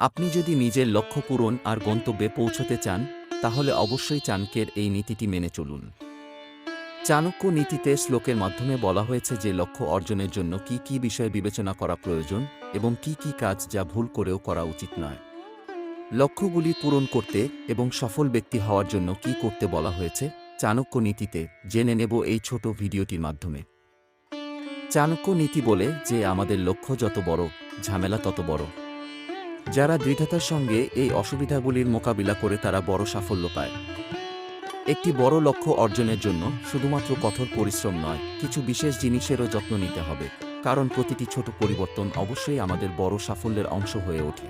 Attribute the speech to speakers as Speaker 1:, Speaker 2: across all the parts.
Speaker 1: আপনি যদি নিজের লক্ষ্য পূরণ আর গন্তব্যে পৌঁছতে চান, তাহলে অবশ্যই চাণক্যের এই নীতিটি মেনে চলুন। চাণক্য নীতিতে শ্লোকের মাধ্যমে বলা হয়েছে যে লক্ষ্য অর্জনের জন্য কি কি বিষয় বিবেচনা করা প্রয়োজন এবং কি কি কাজ যা ভুল করেও করা উচিত নয়। লক্ষ্যগুলি পূরণ করতে এবং সফল ব্যক্তি হওয়ার জন্য কি করতে বলা হয়েছে, চাণক্য নীতিতে জেনে নেব এই ছোট ভিডিওটির মাধ্যমে। চাণক্য নীতি বলে যে, আমাদের লক্ষ্য যত বড়, ঝামেলা তত বড়। যারা দৃঢ়তার সঙ্গে এই অসুবিধাগুলির মোকাবিলা করে তারা বড় সাফল্য পায়। একটি বড় লক্ষ্য অর্জনের জন্য শুধুমাত্র কঠোর পরিশ্রম নয়, কিছু বিশেষ জিনিসেরও যত্ন নিতে হবে, কারণ প্রতিটি ছোট পরিবর্তন অবশ্যই আমাদের বড় সাফল্যের অংশ হয়ে ওঠে।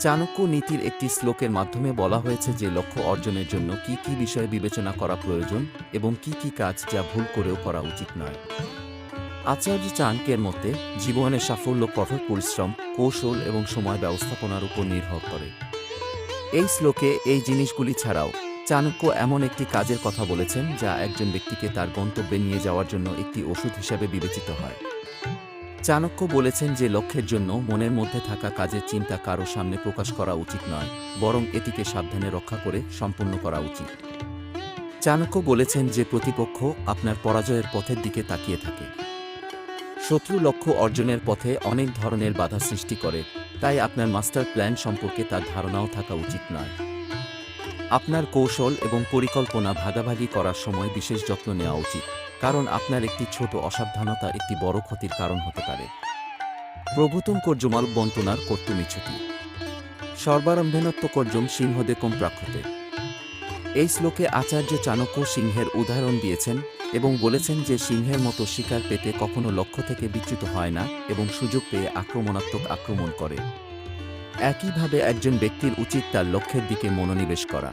Speaker 1: চাণক্য নীতির একটি শ্লোকের মাধ্যমে বলা হয়েছে যে লক্ষ্য অর্জনের জন্য কি কি বিষয় বিবেচনা করা প্রয়োজন এবং কি কি কাজ যা ভুল করেও করা উচিত নয়। আচার্য চাণক্যের মতে, জীবনের সাফল্য, কঠোর পরিশ্রম, কৌশল এবং সময় ব্যবস্থাপনার উপর নির্ভর করে। এই শ্লোকে এই জিনিসগুলি ছাড়াও চাণক্য এমন একটি কাজের কথা বলেছেন, যা একজন ব্যক্তিকে তার গন্তব্যে নিয়ে যাওয়ার জন্য একটি ওষুধ হিসাবে বিবেচিত হয়। চাণক্য বলেছেন যে, লক্ষ্যের জন্য মনের মধ্যে থাকা কাজের চিন্তা কারও সামনে প্রকাশ করা উচিত নয়, বরং এটিকে সাবধানে রক্ষা করে সম্পূর্ণ করা উচিত। চাণক্য বলেছেন যে, প্রতিপক্ষ আপনার পরাজয়ের পথের দিকে তাকিয়ে থাকে। শত্রু লক্ষ্য অর্জনের পথে অনেক ধরনের বাধা সৃষ্টি করে, তাই আপনার মাস্টার প্ল্যান সম্পর্কে তার ধারণাও থাকা উচিত নয়। আপনার কৌশল এবং পরিকল্পনা ভাগাভাগি করার সময় বিশেষ যত্ন নেওয়া উচিত, কারণ আপনার একটি ছোট অসাবধানতা একটি বড় ক্ষতির কারণ হতে পারে। প্রভূতম কর্যমাল বন্তনার কর্তুমিচ্ছতি সর্বারম্ভেনত্ব কর্যম সিংহদেকম প্রাক্ষতে। এই শ্লোকে আচার্য চাণক্য সিংহের উদাহরণ দিয়েছেন এবং বলেছেন যে সিংহের মতো শিকার পেতে কখনো লক্ষ্য থেকে বিচ্যুত হয় না এবং সুযোগ পেয়ে আক্রমণাত্মক আক্রমণ করে। একইভাবে একজন ব্যক্তির উচিত তার লক্ষ্যের দিকে মনোনিবেশ করা।